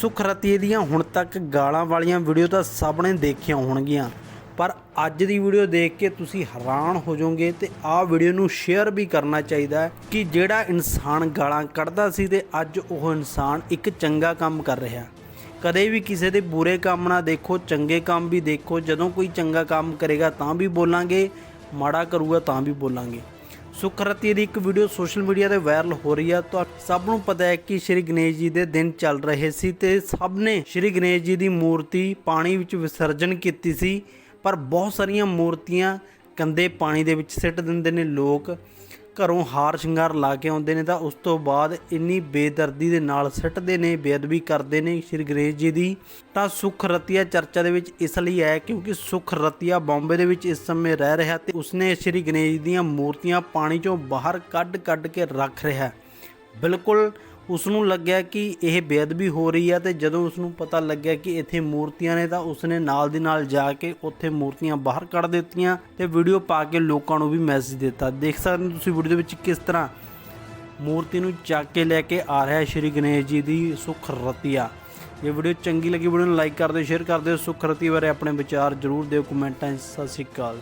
ਸੁਖ ਰਤੀਏ ਦੀਆਂ ਹੁਣ ਤੱਕ ਗਾਲਾਂ ਵਾਲੀਆਂ ਵੀਡੀਓ ਤਾਂ ਸਭ ਨੇ ਦੇਖੀਆਂ ਹੋਣਗੀਆਂ। ਪਰ ਅੱਜ ਦੀ ਵੀਡੀਓ ਦੇਖ ਕੇ ਤੁਸੀਂ ਹੈਰਾਨ ਹੋ ਜਾਓਗੇ ਤੇ ਆਹ ਵੀਡੀਓ ਨੂੰ ਸ਼ੇਅਰ ਵੀ ਕਰਨਾ ਚਾਹੀਦਾ ਹੈ ਕਿ ਜਿਹੜਾ ਇਨਸਾਨ ਗਾਲਾਂ ਕੱਢਦਾ ਸੀ ਤੇ ਅੱਜ ਉਹ ਇਨਸਾਨ ਇੱਕ ਚੰਗਾ ਕੰਮ ਕਰ ਰਿਹਾ। ਕਦੇ ਵੀ ਕਿਸੇ ਦੇ ਬੁਰੇ ਕੰਮ ਨਾ ਦੇਖੋ, ਚੰਗੇ ਕੰਮ ਵੀ ਦੇਖੋ। ਜਦੋਂ ਕੋਈ ਚੰਗਾ ਕੰਮ ਕਰੇਗਾ ਤਾਂ ਵੀ ਬੋਲਾਂਗੇ, ਮਾੜਾ ਕਰੂਗਾ ਤਾਂ ਵੀ ਬੋਲਾਂਗੇ। ਸੁਖਰਤੀ ਦੀ ਇੱਕ ਵੀਡੀਓ ਸੋਸ਼ਲ ਮੀਡੀਆ ਤੇ ਵਾਇਰਲ ਹੋ ਰਹੀ ਆ। ਤਾਂ ਸਭ ਨੂੰ ਪਤਾ ਹੈ ਕਿ ਸ਼੍ਰੀ ਗਣੇਸ਼ ਜੀ ਦੇ ਦਿਨ ਚੱਲ ਰਹੇ ਸੀ ਤੇ ਸਭ ਨੇ ਸ਼੍ਰੀ ਗਣੇਸ਼ ਜੀ ਦੀ ਮੂਰਤੀ ਪਾਣੀ ਵਿੱਚ ਵਿਸਰਜਨ ਕੀਤੀ ਸੀ। ਪਰ ਬਹੁਤ ਸਾਰੀਆਂ ਮੂਰਤੀਆਂ ਗੰਦੇ ਪਾਣੀ ਦੇ ਵਿੱਚ ਸਿੱਟ ਦਿੰਦੇ ਨੇ ਲੋਕ। ਘਰੋਂ ਹਾਰ ਸ਼ਿੰਗਾਰ ਲਾ ਕੇ ਆਉਂਦੇ ਨੇ ਤਾਂ ਉਸ ਤੋਂ ਬਾਅਦ ਇੰਨੀ ਬੇਦਰਦੀ ਦੇ ਨਾਲ ਸਿੱਟਦੇ ਨੇ, ਬੇਅਦਬੀ ਕਰਦੇ ਨੇ ਸ਼੍ਰੀ ਗਣੇਸ਼ ਜੀ ਦੀ। ਤਾਂ ਸੁਖ ਰਤੀਆ ਚਰਚਾ ਦੇ ਵਿੱਚ ਇਸ ਲਈ ਹੈ ਕਿਉਂਕਿ ਸੁਖ ਰਤੀਆ ਬੰਬੇ ਦੇ ਵਿੱਚ ਇਸ ਸਮੇਂ ਰਹਿ ਰਿਹਾ ਤੇ ਉਸਨੇ ਸ਼੍ਰੀ ਗਣੇਸ਼ ਜੀ ਦੀਆਂ ਮੂਰਤੀਆਂ ਪਾਣੀ ਚੋਂ ਬਾਹਰ ਕੱਢ-ਕੱਢ ਕੇ ਰੱਖ ਰਿਹਾ। ਬਿਲਕੁਲ ਉਸ ਨੂੰ ਲੱਗਿਆ ਕਿ ਇਹ ਬੇਅਦਬੀ ਹੋ ਰਹੀ ਹੈ ਤੇ ਜਦੋਂ ਉਸ ਨੂੰ ਪਤਾ ਲੱਗਿਆ ਕਿ ਇੱਥੇ ਮੂਰਤੀਆਂ ਨੇ ਤਾਂ ਉਸਨੇ ਨਾਲ ਦੀ ਨਾਲ ਜਾ ਕੇ ਉੱਥੇ ਮੂਰਤੀਆਂ ਬਾਹਰ ਕੱਢ ਦਿੱਤੀਆਂ ਤੇ ਵੀਡੀਓ ਪਾ ਕੇ ਲੋਕਾਂ ਨੂੰ ਵੀ ਮੈਸੇਜ ਦਿੱਤਾ। ਦੇਖ ਸਕਦੇ ਹੋ ਤੁਸੀਂ ਵੀਡੀਓ ਦੇ ਵਿੱਚ ਕਿਸ ਤਰ੍ਹਾਂ ਮੂਰਤੀ ਨੂੰ ਚੱਕ ਕੇ ਲੈ ਕੇ ਆ ਰਿਹਾ ਸ਼੍ਰੀ ਗਣੇਸ਼ ਜੀ ਦੀ ਸੁਖ ਰਤੀਆ। ਜੇ ਵੀਡੀਓ ਚੰਗੀ ਲੱਗੀ ਵੀਡੀਓ ਨੂੰ ਲਾਈਕ ਕਰ ਦਿਓ ਸ਼ੇਅਰ ਕਰ ਦਿਓ। ਸੁਖ ਰਤੀਆ ਬਾਰੇ ਆਪਣੇ ਵਿਚਾਰ ਜ਼ਰੂਰ ਦਿਓ ਕਮੈਂਟਾਂ 'ਚ ਸਤਿ ਸ਼੍ਰੀ ਅਕਾਲ।